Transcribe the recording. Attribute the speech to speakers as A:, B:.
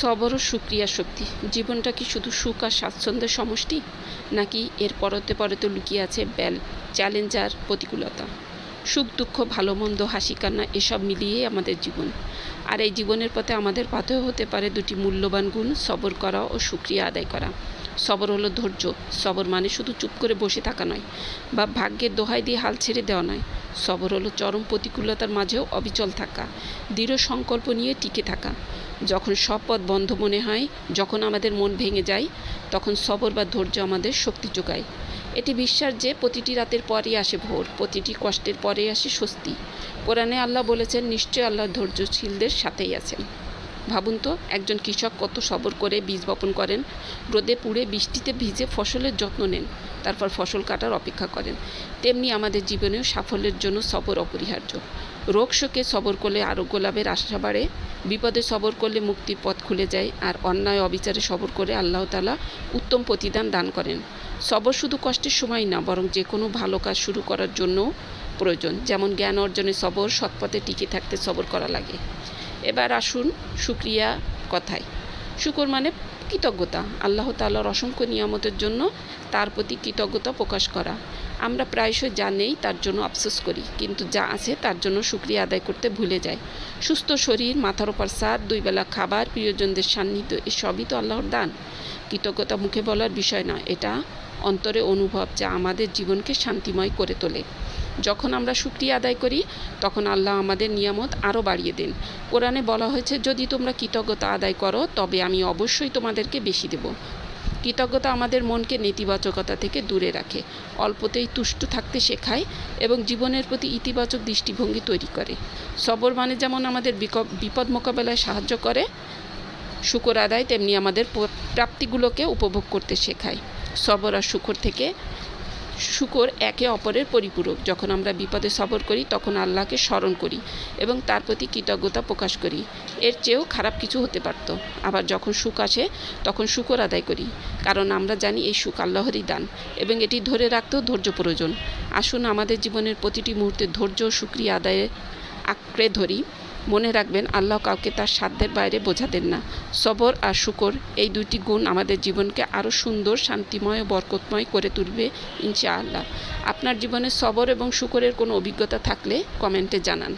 A: সবর সুক্রিয়া শক্তি। জীবনটা কি শুধু সুখ আর স্বাচ্ছন্দ্যের সমষ্টি? নাকি এর পরতে পরতে লুকিয়ে আছে ব্যাল চ্যালেঞ্জ আর প্রতিকূলতা? সুখ, দুঃখ, ভালো, মন্দ, হাসি, কান্না, এসব মিলিয়েই আমাদের জীবন। আর এই জীবনের পথে আমাদের পাথেও হতে পারে দুটি মূল্যবান গুণ, সবর করা ও সুক্রিয়া আদায় করা। সবর হলো ধৈর্য। সবর মানে শুধু চুপ করে বসে থাকা নয় বা ভাগ্যের দোহাই দিয়ে হাল ছেড়ে দেওয়া নয়। সবর হলো চরম প্রতিকূলতার মাঝেও অবিচল থাকা, দৃঢ় সংকল্প নিয়ে টিকে থাকা। যখন সব পথ বন্ধ মনে হয়, যখন আমাদের মন ভেঙে যায়, তখন সবর বা ধৈর্য আমাদের শক্তি যোগায়। এটি বিশ্বাস যে প্রতিটি রাতের পরেই আসে ভোর, প্রতিটি কষ্টের পরেই আসে স্বস্তি। কোরআনে আল্লাহ বলেছেন নিশ্চয় আল্লাহ ধৈর্যশীলদের সাথেই আছেন। ভাবুন তো, একজন কৃষক কত সবর করে বীজ বপন করেন, রোদে পুড়ে বৃষ্টিতে ভিজে ফসলের যত্ন নেন, তারপর ফসল কাটার অপেক্ষা করেন। তেমনি আমাদের জীবনেও সাফল্যের জন্য সবর অপরিহার্য। রোগ শোকে সবর করলে আরোগ্য লাভের আশা বাড়ে, বিপদে সবর করলে মুক্তির পথ খুলে যায়, আর অন্যায় অবিচারে সবর করে আল্লাহ তালা উত্তম প্রতিদান দান করেন। সবর শুধু কষ্টের সময় না, বরং যে কোনো ভালো কাজ শুরু করার জন্য প্রয়োজন। যেমন জ্ঞান অর্জনে সবর, সৎপথে টিকে থাকতে সবর করা লাগে। এবার আসুন সুক্রিয়া কথায়। শুকর মানে কৃতজ্ঞতা, আল্লাহ তাল্লাহর অসংখ্য নিয়ামতের জন্য তার প্রতি কৃতজ্ঞতা প্রকাশ করা। আমরা প্রায়শই যা নেই তার জন্য আফসোস করি, কিন্তু যা আছে তার জন্য সুক্রিয়া আদায় করতে ভুলে যায় সুস্থ শরীর, মাথার ওপর সাদ দুই বেলা খাবার, প্রিয়জনদের সান্নিধ্য এসবই তো আল্লাহর দান। কৃতজ্ঞতা মুখে বলার বিষয় না এটা অন্তরে অনুভব যা আমাদের জীবনকে শান্তিময় করে তোলে। যখন আমরা সুক্রিয়া আদায় করি, তখন আল্লাহ আমাদের নিয়ামত আরও বাড়িয়ে দেন। কোরআনে বলা হয়েছে, যদি তোমরা কৃতজ্ঞতা আদায় করো, তবে আমি অবশ্যই তোমাদেরকে বেশি দেব। কৃতজ্ঞতা আমাদের মনকে নেতিবাচকতা থেকে দূরে রাখে, অল্পতেই তুষ্ট থাকতে শেখায় এবং জীবনের প্রতি ইতিবাচক দৃষ্টিভঙ্গি তৈরি করে। সবর মানে যেমন আমাদের বিপদ মোকাবেলায় সাহায্য করে, শুকর আদায় তেমনি আমাদের প্রাপ্তিগুলোকে উপভোগ করতে শেখায়। সবর আর শুকর থেকে শুকর একে অপরের পরিপূরক। যখন আমরা বিপদে সবর করি, তখন আল্লাহকে স্মরণ করি এবং তার প্রতি কৃতজ্ঞতা প্রকাশ করি। এর চেয়েও খারাপ কিছু হতে পারত। আবার যখন সুখ আসে, তখন শুকর আদায় করি। কারণ আমরা জানি এই সুখ আল্লাহরই দান এবং এটি ধরে রাখতেও ধৈর্য প্রয়োজন। আসুন আমাদের জীবনের প্রতিটি মুহূর্তে ধৈর্য ও সুক্রিয়া আদায়ে আঁকড়ে ধরি। মনে রাখবেন, আল্লাহ কাউকে তার সাধ্যের বাইরে বোঝাতেন না। সবর আর শুকর, এই দুটি গুণ আমাদের জীবনকে আরও সুন্দর, শান্তিময় ও বরকতময় করে তুলবে, ইনশাআল্লাহ। আপনার জীবনে সবর এবং শুকরের কোনো অভিজ্ঞতা থাকলে কমেন্টে জানান।